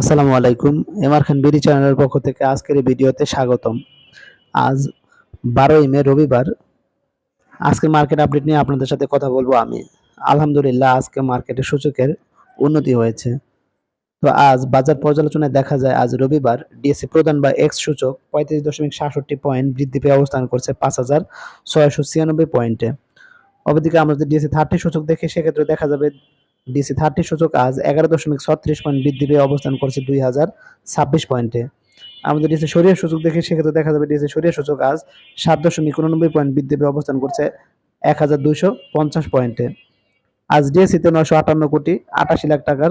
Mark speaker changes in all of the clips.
Speaker 1: আসসালামু আলাইকুম। এমআর খান বিডি চ্যানেলের পক্ষ থেকে আজকের এই ভিডিওতে স্বাগতম। আজ বারোই মে, রবিবার। আজকের মার্কেট আপডেট নিয়ে আপনাদের সাথে কথা বলব আমি। আলহামদুলিল্লাহ, আজকে মার্কেটের সূচকের উন্নতি হয়েছে। তো আজ বাজার পর্যালোচনায় দেখা যায়, আজ রবিবার ডিএসসি প্রধান বা এক্স সূচক পঁয়ত্রিশ দশমিক সাতষট্টি পয়েন্ট বৃদ্ধি পেয়ে অবস্থান করছে পাঁচ হাজার ছয়শো ছিয়ানব্বই পয়েন্টে অপরদিকে আমরা যদি ডিএসসি থার্টি সূচক দেখি, সেক্ষেত্রে দেখা যাবে ডিসি থার্টি সূচক আজ এগারো দশমিক ছত্রিশ পয়েন্ট বৃদ্ধি পেয়ে অবস্থান করছে দুই হাজার ছাব্বিশ পয়েন্টে। আমাদের ডিসি সরিয়া সূচক দেখে সেক্ষেত্রে দেখা যাবে ডিসি সরিয়া সূচক আজ সাত দশমিক উননব্বই পয়েন্ট বৃদ্ধি পেয়ে অবস্থান করছে এক হাজার দুইশো পঞ্চাশ পয়েন্টে। আজ ডিএসিতে নয়শো আটান্ন কোটি আটাশি লাখ টাকার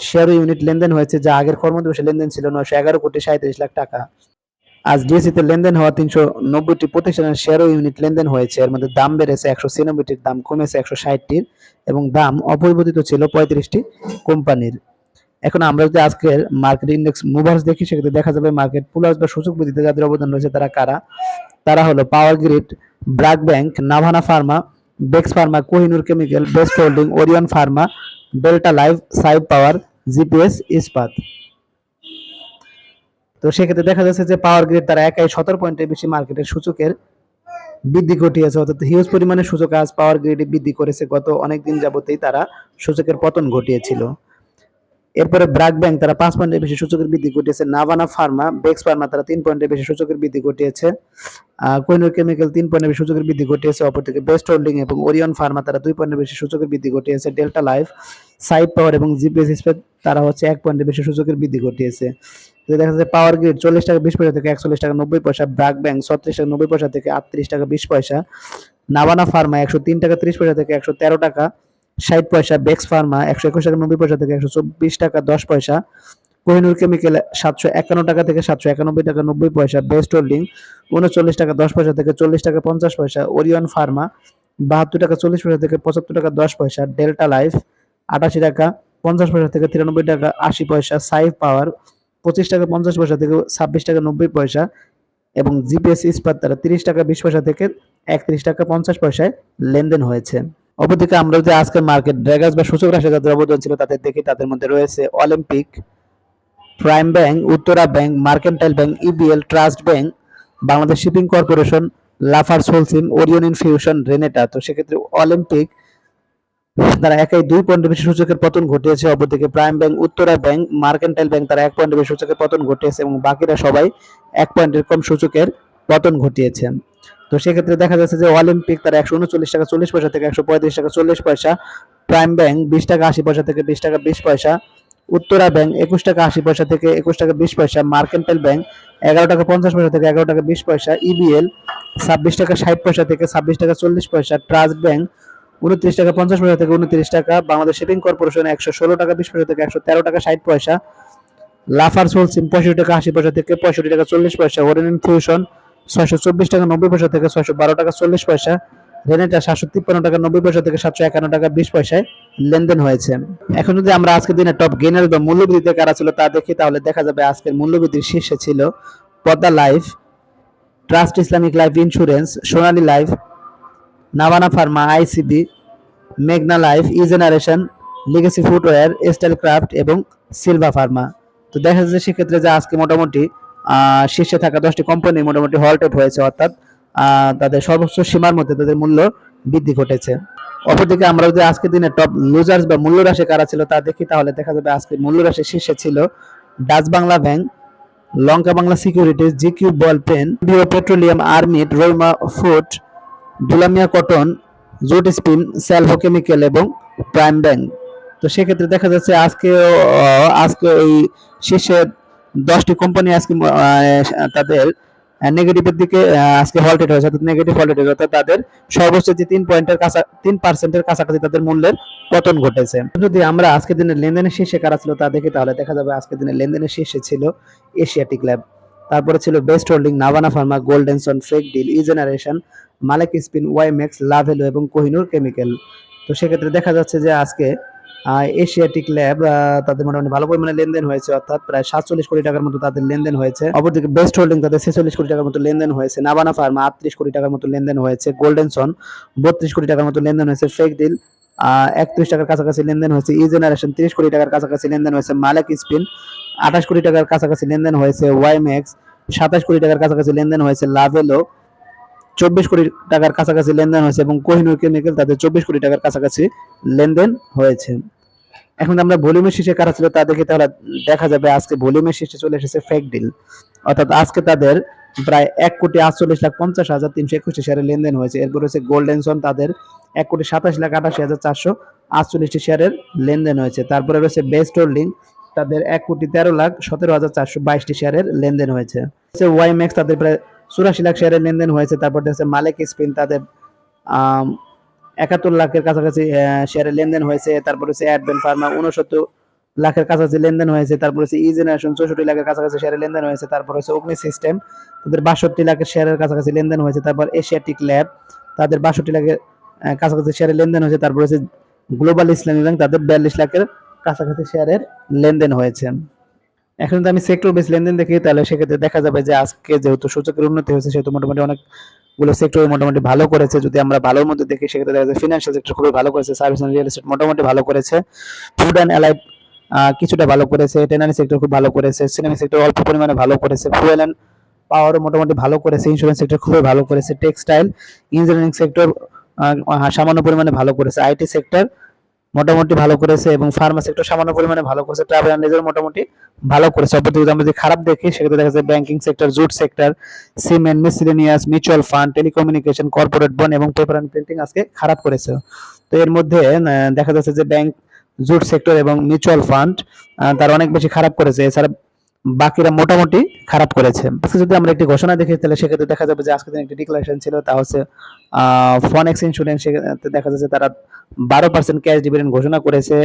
Speaker 1: শেয়ার ইউনিট লেনদেন হয়েছে, যা আগের কর্মদিবসে লেনদেন ছিল নয়শো এগারো কোটি সাঁত্রিশ লাখ টাকা। আজ ডিএসিতে লেনদেন হওয়া তিনশো নব্বইটি প্রতিষ্ঠানের শেয়ার ইউনিট লেনদেন হয়েছে। এর মধ্যে দাম বেড়েছে একশো ছিয়ানব্বইটির, দাম কমেছে একশো ষাটটির এবং দাম অপরিবর্তিত ছিল পঁয়ত্রিশটি কোম্পানির। এখন আমরা যদি আজকের মার্কেট ইন্ডেক্স মুভার্স দেখি, সেক্ষেত্রে দেখা যাবে মার্কেট প্লাস বা সূচক বৃদ্ধিতে যাদের অবদান রয়েছে তারা কারা? তারা হলো Power Grid BRAC Bank Navana Pharma Bex Pharma Kohinoor Chemical Best Holding Orion Pharma Delta Life সাইব পাওয়ার জিপিএস ইস্পাত তো সেক্ষেত্রে দেখা যাচ্ছে যে পাওয়ার গ্রিড তারা একাই সতেরো পয়েন্টের বেশি মার্কেটের সূচকের বৃদ্ধি ঘটিয়েছে। অর্থাৎ হিউজ পরিমাণে সূচক আজ পাওয়ার গ্রিডে বৃদ্ধি করেছে। গত অনেক দিন যাবতেই তারা সূচকের পতন ঘটিয়েছিল। এরপরে ব্র্যাক ব্যাংক তারা পাঁচ পয়েন্টের বেশি সূচকের বৃদ্ধি ঘটিয়েছে। নাভানা ফার্মা বেক্স ফার্মা তারা তিন পয়েন্টের বেশি সূচকের বৃদ্ধি ঘটিয়েছে। কোহিনুর কেমিক্যাল তিন পয়েন্টের বেশি সূচকের বৃদ্ধি ঘটিয়েছে। অপরদিকে বেস্ট হোল্ডিং এবং ওরিয়ন ফার্মা তারা দুই পয়েন্টের বেশি সূচকের বৃদ্ধি ঘটিয়েছে। ডেল্টা লাইফ সাইড পাওয়ার এবং জিপিএস স্পেড তারা হচ্ছে এক পয়েন্টের বেশি সূচকের বৃদ্ধি ঘটিয়েছে। দেখা যাচ্ছে পাওয়ার গ্রিড চল্লিশ টাকা বিশ পয়সা থেকে একচল্লিশ টাকা নব্বই পয়সা, ব্র্যাক ব্যাংক ছত্রিশ টাকা নব্বই পয়সা থেকে আটত্রিশ টাকা বিশ পয়সা, নাবানা ফার্মা একশো তিন টাকা ত্রিশ পয়সা থেকে একশো তেরো টাকা, ষাট পয়সা বেক্স ফার্মা একশো একুশ টাকা নব্বই পয়সা থেকে একশো চব্বিশ টাকা দশ পয়সা, কোহিনুর কেমিক্যাল সাতশো একান্ন টাকা থেকে সাতশো একানব্বই টাকা নব্বই পয়সা, বেস্ট হোল্ডিং উনচল্লিশ টাকা দশ পয়সা থেকে চল্লিশ টাকা পঞ্চাশ পয়সা, ওরিয়ন ফার্মা বাহাত্তর টাকা চল্লিশ পয়সা থেকে পঁচাত্তর টাকা দশ পয়সা, ডেল্টা লাইফ আটাশি টাকা, পঞ্চাশ পয়সা থেকে তিরানব্বই টাকা, আশি পয়সা সাইভ পাওয়ার পঁচিশ টাকা, পঞ্চাশ পয়সা থেকে ছাব্বিশ টাকা, নব্বই পয়সা এবং জিপিএস ইস্পাত তারা তিরিশ টাকা, বিশ পয়সা থেকে একত্রিশ টাকা, পঞ্চাশ পয়সায় লেনদেন হয়েছে। অপরদিকে আমরা যদি আজকের মার্কেট ড্রাগাস বা সূচক রাশি যাদের অবদান ছিল তাদের দেখি, তাদের মধ্যে রয়েছে Olympic Prime Bank Uttara Bank Mercantile Bank EBL Trust Bank Bangladesh Shipping Corporation Lafarge Holcim Orion Infusion Renata তো সেক্ষেত্রে অলিম্পিক তারা একাই দুই পয়েন্টের বেশি সূচকের পতন ঘটিয়েছে, অপরদিকে Prime Bank Uttara Bank Mercantile Bank তারা এক পয়েন্টের বেশি সূচকের পতন ঘটিয়েছে এবং বাকিরা সবাই এক পয়েন্টের কম সূচকের পতন ঘটিয়েছে। তো সেক্ষেত্রে দেখা যাচ্ছে যে অলিম্পিক তারা একশো উনচল্লিশ টাকা চল্লিশ পয়সা থেকে একশো পঁয়ত্রিশ টাকা চল্লিশ পয়সা প্রাইম ব্যাংক বিশ টাকা আশি পয়সা থেকে বিশ টাকা বিশ পয়সা, উত্তরা ব্যাংক একুশ টাকা আশি পয়সা থেকে একুশ টাকা বিশ পয়সা মার্কেন্টাইল ব্যাংক এগারো টাকা পঞ্চাশ পয়সা থেকে এগারো টাকা বিশ পয়সা ইবিএল ছাব্বিশ টাকা ষাট পয়সা থেকে ছাব্বিশ টাকা চল্লিশ পয়সা ট্রাস্ট ব্যাংক উনত্রিশ টাকা পঞ্চাশ পয়সা থেকে উনত্রিশ টাকা। বাংলাদেশ শিপিং কর্পোরেশন একশো ষোলো টাকা, বিশ পয়সা থেকে একশো তেরো টাকা, ষাট পয়সা। লাফার সোলসিম পঁয়ষট্টি টাকা, আশি পয়সা থেকে পঁয়ষট্টি টাকা, চল্লিশ পয়সা। ওরেন ইনফিউশন ছয়শো চব্বিশ টাকা, নব্বই পয়সা থেকে ছয়শো বারো টাকা, চল্লিশ পয়সা। রেনেটা সাতশো তিপ্পান্ন টাকা, নব্বই পয়সা থেকে সাতশো একান্ন টাকা, বিশ পয়সায় লেনদেন হয়েছে। এখন যদি আমরা আজকের দিনে টপ গেনার বা মূল্যবৃদ্ধিতে কারা ছিল তা দেখি, তাহলে দেখা যাবে আজকের মূল্যবৃদ্ধির শীর্ষে ছিল Padma Life Trust Islamic Life Insurance Sonali Life Navana Pharma ICB মেঘনা Life E Generation Legacy Footwear Style Craft এবং সিলভা ফার্মা তো দেখা যাচ্ছে সেক্ষেত্রে যে আজকে মোটামুটি শীর্ষে থাকা দশটি কোম্পানি মোটামুটি হল্টেড হয়েছে, অর্থাৎ তাদের সর্বোচ্চ সীমার মধ্যে তাদের মূল্য বৃদ্ধি ঘটেছে। অপরদিকে আমরা যদি আজকের দিনে টপ লুজার্স বা মূল্য রাশি কারা ছিল তা দেখি, তাহলে দেখা যাবে আজকে মূল্য রাশি শীর্ষে ছিল Dutch Bangla Bank Lanka Bangla Securities GQ Ball Pen Petroleum আর্মিড Ruma Food Dulamia Cotton, Jute Spin, Salvo Chemical এবং প্রাইম ব্যাংক তো সেক্ষেত্রে দেখা যাচ্ছে আজকে আজকে এই শীর্ষে দশটি কোম্পানি আজকে তাদের নেগেটিভের দিকে আজকে হল্টেড হয়েছে। অর্থাৎ নেগেটিভ হল্টেড অর্থাৎ তাদের সর্বোচ্চ যে তিন পয়েন্টের কাছা, তিন পার্সেন্টের কাছাকাছি তাদের মূল্যের পতন ঘটেছে। যদি আমরা আজকের দিনের লেনদেনের শীর্ষে কারা ছিল তা দেখি, তাহলে দেখা যাবে আজকের দিনের লেনদেনের শীর্ষে ছিল এশিয়াটিক ল্যাব তারপরে ছিল Best Holding Navana Pharma Golden Son ফ্রেক ডিল ই জেনারেশন মালেক স্পিন ওয়াইমেক্স লাভেলো এবং কোহিনুর কেমিক্যাল তো সেক্ষেত্রে দেখা যাচ্ছে যে আজকে এশিয়াটিক ল্যাব তাদের মোটামুটি ভালো পরিমাণে লেনদেন হয়েছে, অর্থাৎ প্রায় সাতচল্লিশ কোটি টাকার মতো তাদের লেনদেন হয়েছে। অপরদিকে বেস্ট হোল্ডিং তাদের ছেচল্লিশ কোটি টাকার মতো লেনদেন হয়েছে। নাবানা ফার্মা আটত্রিশ কোটি টাকার মতো লেনদেন হয়েছে। গোল্ডেনসন বত্রিশ কোটি টাকার মতো লেনদেন হয়েছে। ফেক ডিল একত্রিশ টাকার কাছাকাছি লেনদেন হয়েছে। ই জেনারেশন তিরিশ কোটি টাকার কাছাকাছি লেনদেন হয়েছে। মালেক স্পিন আঠাশ কোটি টাকার কাছাকাছি লেনদেন হয়েছে। ওয়াইম্যাক্স সাতাশ কোটি টাকার কাছাকাছি লেনদেন হয়েছে। লাভেলো চব্বিশ কোটি টাকার কাছাকাছি লেনদেন হয়েছে এবং কোহিনুর কেমিক্যাল তাদের চব্বিশ কোটি টাকার কাছাকাছি লেনদেন হয়েছে। এখন আমরা ভলিউমের শীর্ষে কারা ছিল তা দেখে, তাহলে দেখা যাবে আজকে ভলিউমের শীর্ষে চলে এসেছে ফেক ডিল অর্থাৎ আজকে তাদের প্রায় এক কোটি আটচল্লিশ লাখ পঞ্চাশ হাজার তিনশো একুশটি শেয়ারের লেনদেন হয়েছে। এরপর হচ্ছে গোল্ডেন সন তাদের এক কোটি সাতাশ লাখ আটাশি হাজার চারশো আটচল্লিশটি শেয়ারের লেনদেন হয়েছে। তারপরে রয়েছে বেস্ট হোল্ডিং তাদের এক কোটি তেরো লাখ সতেরো হাজার চারশো বাইশটি শেয়ারের লেনদেন হয়েছে। ওয়াই ম্যাক্স তাদের প্রায় চুরাশি লাখ শেয়ারের লেনদেন হয়েছে। তারপর হচ্ছে মালেক স্পিন তাদের একাত্তর লাখের কাছাকাছি শেয়ারের লেনদেন হয়েছে। তারপর হচ্ছে অ্যাডভেন ফার্মা উনসত্তর লাখের কাছাকাছি লেনদেন হয়েছে, তারপর হচ্ছে ই জেনারেশন চৌষট্টি লাখের কাছাকাছি শেয়ারের লেনদেন হয়েছে, তারপর হচ্ছে অগ্নি সিস্টেম তাদের বাষট্টি লাখের শেয়ারের কাছাকাছি লেনদেন হয়েছে, তারপর এশিয়াটিক ল্যাব তাদের বাষট্টি লাখের কাছাকাছি শেয়ারের লেনদেন হয়েছে, তারপর হচ্ছে গ্লোবাল ইসলামী ব্যাংক তাদের বিয়াল্লিশ লাখের কাছাকাছি শেয়ারের লেনদেন হয়েছে। এখন যদি আমি সেক্টর বেস লেনদেন দেখি, তাহলে সেক্ষেত্রে দেখা যাবে যে আজকে যেহেতু সূচকের উন্নতি হয়েছে, সেহেতু মোটামুটি অনেকগুলো সেক্টর মোটামুটি ভালো করেছে। যদি আমরা ভালোর মধ্যে দেখি, সেক্ষেত্রে দেখা যায় ফিনান্সিয়াল সেক্টর খুবই ভালো করেছে সার্ভিস রিয়েল এস্টেট মোটামুটি ভালো করেছে। ফুড অ্যান্ড অ্যালাইড কিছুটা ভালো করেছে, টেনারি সেক্টর খুব ভালো করেছে সিনেমা সেক্টর অল্প পরিমাণে ভালো করেছে ফুয়েল অ্যান্ড পাওয়ারও মোটামুটি ভালো করেছে ইন্স্যুরেন্স সেক্টর খুবই ভালো করেছে টেক্সটাইল ইঞ্জিনিয়ারিং সেক্টর সামান্য পরিমাণে ভালো করেছে আইটি সেক্টর মোটামুটি ভালো করেছে এবং ফার্মা সেক্টর সামান্য পরিমাণে ভালো করেছে ট্রাভেল অ্যান্ড লেজার মোটামুটি ভালো করেছে। অপরদিকে আমরা যদি খারাপ দেখি, সেক্ষেত্রে দেখা যাচ্ছে banking sector jute sector cement miscellaneous mutual fund telecommunication corporate bond এবং পেপার অ্যান্ড প্রিন্টিং আজকে খারাপ করেছে। তো এর মধ্যে দেখা যাচ্ছে যে ব্যাংক জুট সেক্টর এবং মিউচুয়াল ফান্ড তার অনেক বেশি খারাপ করেছে। এছাড়া বাকিরা মোটামুটি খারাপ করেছে। আজকে যদি আমরা একটি ঘোষণা দেখি, তাহলে সেক্ষেত্রে দেখা যাবে যে আজকে দিন একটি ডিক্লারেশন ছিল, তা হচ্ছে ফনেক্স ইন্স্যুরেন্স সেক্ষেত্রে দেখা যাচ্ছে তারা বারো পার্সেন্ট ক্যাশ ডিভিডেন্ড ঘোষণা করেছে।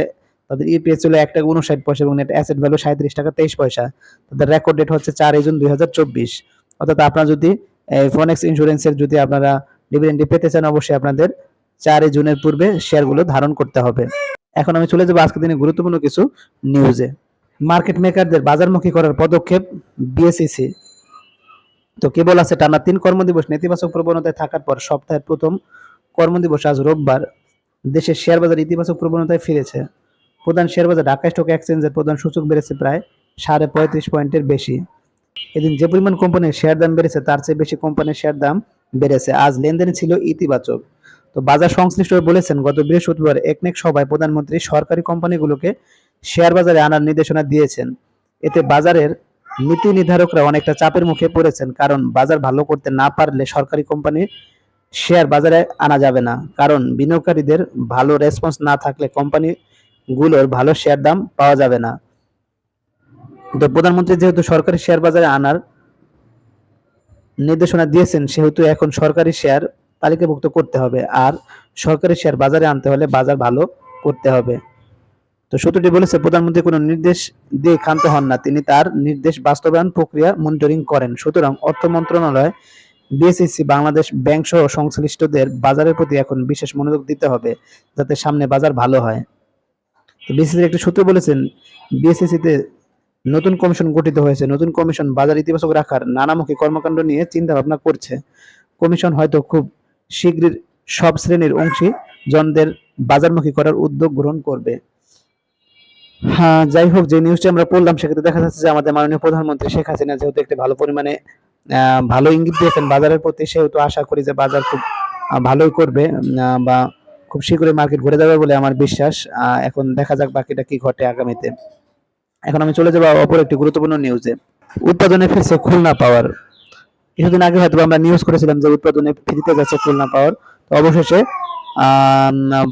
Speaker 1: তাদের ইপিএস ছিল এক টাকা উনষাট পয়সা এবং নেট অ্যাসেট ভ্যালু সাঁত্রিশ টাকা তেইশ পয়সা। তাদের রেকর্ড ডেট হচ্ছে চারই জুন দুই হাজার চব্বিশ। অর্থাৎ আপনারা যদি ফনেক্স ইন্স্যুরেন্সের যদি আপনারা ডিভিডেন্ডটি পেতে চান, অবশ্যই আপনাদের চারই জুনের পূর্বে শেয়ারগুলো ধারণ করতে হবে। এখন আমি চলে যাব আজকে দিনে গুরুত্বপূর্ণ কিছু নিউজে মার্কেট মেকারদের বাজারমুখী করার পদক্ষেপ বিএসইসি তো কেবল আছে টানা তিন কর্মদিবস নেতিবাচক প্রবণতায় থাকার পর সপ্তাহের প্রথম কর্মদিবস আজ রোববার। দেশের শেয়ার বাজার ইতিবাচক প্রবণতায় ফিরেছে। প্রধান শেয়ার বাজার ঢাকা স্টক এক্সচেঞ্জের প্রধান সূচক বেড়েছে প্রায় সাড়ে পঁয়ত্রিশ পয়েন্টের বেশি। এদিন যে পরিমাণ কোম্পানির শেয়ার দাম বেড়েছে, তার চেয়ে বেশি কোম্পানির শেয়ার দাম বেড়েছে। আজ লেনদেন ছিল ইতিবাচক। তো বাজার সংশ্লিষ্টরা বলেছেন, গত বৃহস্পতিবার একনেক সভায় প্রধানমন্ত্রী সরকারি কোম্পানিগুলোকে শেয়ার বাজারে আনার নির্দেশনা দিয়েছেন। এতে বাজারের নীতি নির্ধারকরা অনেকটা চাপের মুখে পড়েছেন, কারণ বাজার ভালো করতে না পারলে সরকারি কোম্পানি শেয়ার বাজারে আনা যাবে না। কারণ বিনিয়োগকারীদের ভালো রেসপন্স না থাকলে কোম্পানিগুলোর ভালো শেয়ার দাম পাওয়া যাবে না। তো প্রধানমন্ত্রী যেহেতু সরকারি শেয়ার বাজারে আনার নির্দেশনা দিয়েছেন, সেহেতু এখন সরকারি শেয়ার তালিকাভুক্ত করতে হবে। আর সরকারি শেয়ার বাজারে আনতে হলে বাজার ভালো করতে হবে। তো সূত্রটি বলেছে, প্রধানমন্ত্রী কোনো নির্দেশ দিয়ে ক্ষান্ত হন না। তিনি তার নির্দেশ বাস্তবায়ন প্রক্রিয়া মনিটরিং করেন। সুতরাং অর্থ মন্ত্রণালয়, বিএসইসি, বাংলাদেশ ব্যাংক সহ সংশ্লিষ্টদের বাজারের প্রতি এখন বিশেষ মনোযোগ দিতে হবে, যাতে সামনে বাজার ভালো হয়। তো বিএসইসির একটি সূত্র বলেছেন, বিএসইসিতে নতুন কমিশন গঠিত হয়েছে। নতুন কমিশন বাজার ইতিবাচক রাখার নানামুখী কর্মকাণ্ড নিয়ে চিন্তা ভাবনা করছে। কমিশন হয়তো খুব শীঘ্রই সব শ্রেণির অংশী জনদের বাজারমুখী করার উদ্যোগ গ্রহণ করবে। হ্যাঁ যাই হোক, যে নিউজটি আমরা পড়লাম, সেক্ষেত্রে দেখা যাচ্ছে যে আমাদের মাননীয় প্রধানমন্ত্রী শেখ হাসিনা যেহেতু একটি ভালো পরিমাণে ভালো ইঙ্গিত দিয়েছেন বাজারের প্রতি, সেহেতু আশা করি যে বাজার খুব ভালোই করবে বা খুব শীঘ্রই মার্কেট ঘুরে যাবে বলে আমার বিশ্বাস। এখন দেখা যাক বাকিটা কি ঘটে আগামীতে। এখন আমি চলে যাব অপর একটি গুরুত্বপূর্ণ নিউজে উৎপাদনে ফিরছে খুলনা পাওয়ার কিছুদিন আগে হয়তো আমরা নিউজ করেছিলাম যে উৎপাদনে ফিরিতে যাচ্ছে খুলনা পাওয়ার তো অবশেষে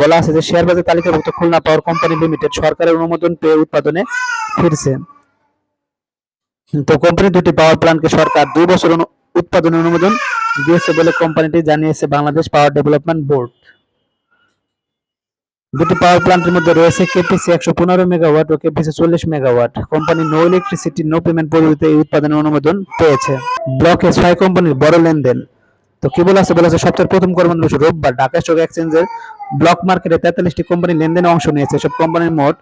Speaker 1: বলা আছে যে শেয়ার বাজার তালিকাভুক্ত খুলনা পাওয়ার কোম্পানি লিমিটেড সরকারের অনুমোদন পেয়ে উৎপাদনে ফিরছে। তো কোম্পানি দুটি পাওয়ার প্ল্যান্টকে সরকার দুই বছর উৎপাদনের অনুমোদন দিয়েছে বলে কোম্পানিটি জানিয়েছে বাংলাদেশ পাওয়ার ডেভেলপমেন্ট বোর্ড দুটি পাওয়ার প্ল্যান্টের মধ্যে রয়েছে কেপিসি একশো পনেরো মেগাওয়াট ও কেপিসি চল্লিশ megawatt company no electricity no payment পদ্ধতিতে এই উৎপাদনের অনুমোদন পেয়েছে। ব্লকে ছয় কোম্পানির বড় লেনদেন। তো কি বলা আছে? বলা আছে, সপ্তাহের প্রথম কর্মদিবস রোববার ঢাকা স্টক এক্সচেঞ্জের ব্লক মার্কেটে তেতাল্লিশটি কোম্পানি লেনদেনে অংশ নিয়েছে। সব কোম্পানির মোট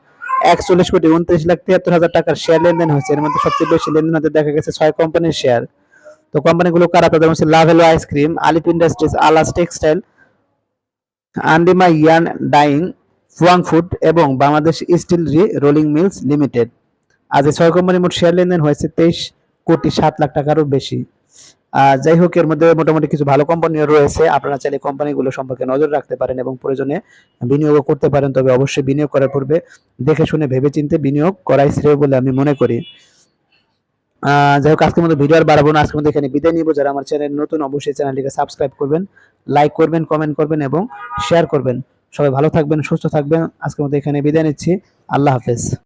Speaker 1: একচল্লিশ কোটি উনত্রিশ লাখ তিয়াত্তর হাজার টাকার শেয়ার লেনদেন হয়েছে। এর মধ্যে সবচেয়ে বেশি লেনদেন হতে দেখা গেছে ছয় কোম্পানির শেয়ার তো কোম্পানিগুলো কারা? তাদের মধ্যে লাভেলো আইসক্রিম আলিপ ইন্ডাস্ট্রিজ আলাস টেক্সটাইল আন্ডিমা ইয়ান ডাইং ফুয়াং ফুড এবং Bangladesh steel re rolling mills limited. আজ এই ছয় কোম্পানির মোট শেয়ার লেনদেন হয়েছে তেইশ কোটি সাত লাখ টাকারও বেশি। যাই হোক, এর মধ্যে মোটামুটি কিছু ভালো কোম্পানিও রয়েছে। আপনারা চাইলে কোম্পানিগুলো সম্পর্কে নজর রাখতে পারেন এবং প্রয়োজনে বিনিয়োগও করতে পারেন, তবে অবশ্যই বিনিয়োগ করার পূর্বে দেখে শুনে ভেবেচিন্তে বিনিয়োগ করাই শ্রেয় বলে আমি মনে করি। যাই হোক, আজকের মতো ভিডিও আর বাড়াবো না। আজকের মধ্যে এখানে বিদায় নিব। যারা আমার চ্যানেল নতুন, অবশ্যই চ্যানেলটিকে সাবস্ক্রাইব করবেন, লাইক করবেন, কমেন্ট করবেন এবং শেয়ার করবেন। সবাই ভালো থাকবেন সুস্থ থাকবেন। আজকের মধ্যে এখানে বিদায় নিচ্ছি। আল্লাহ হাফেজ।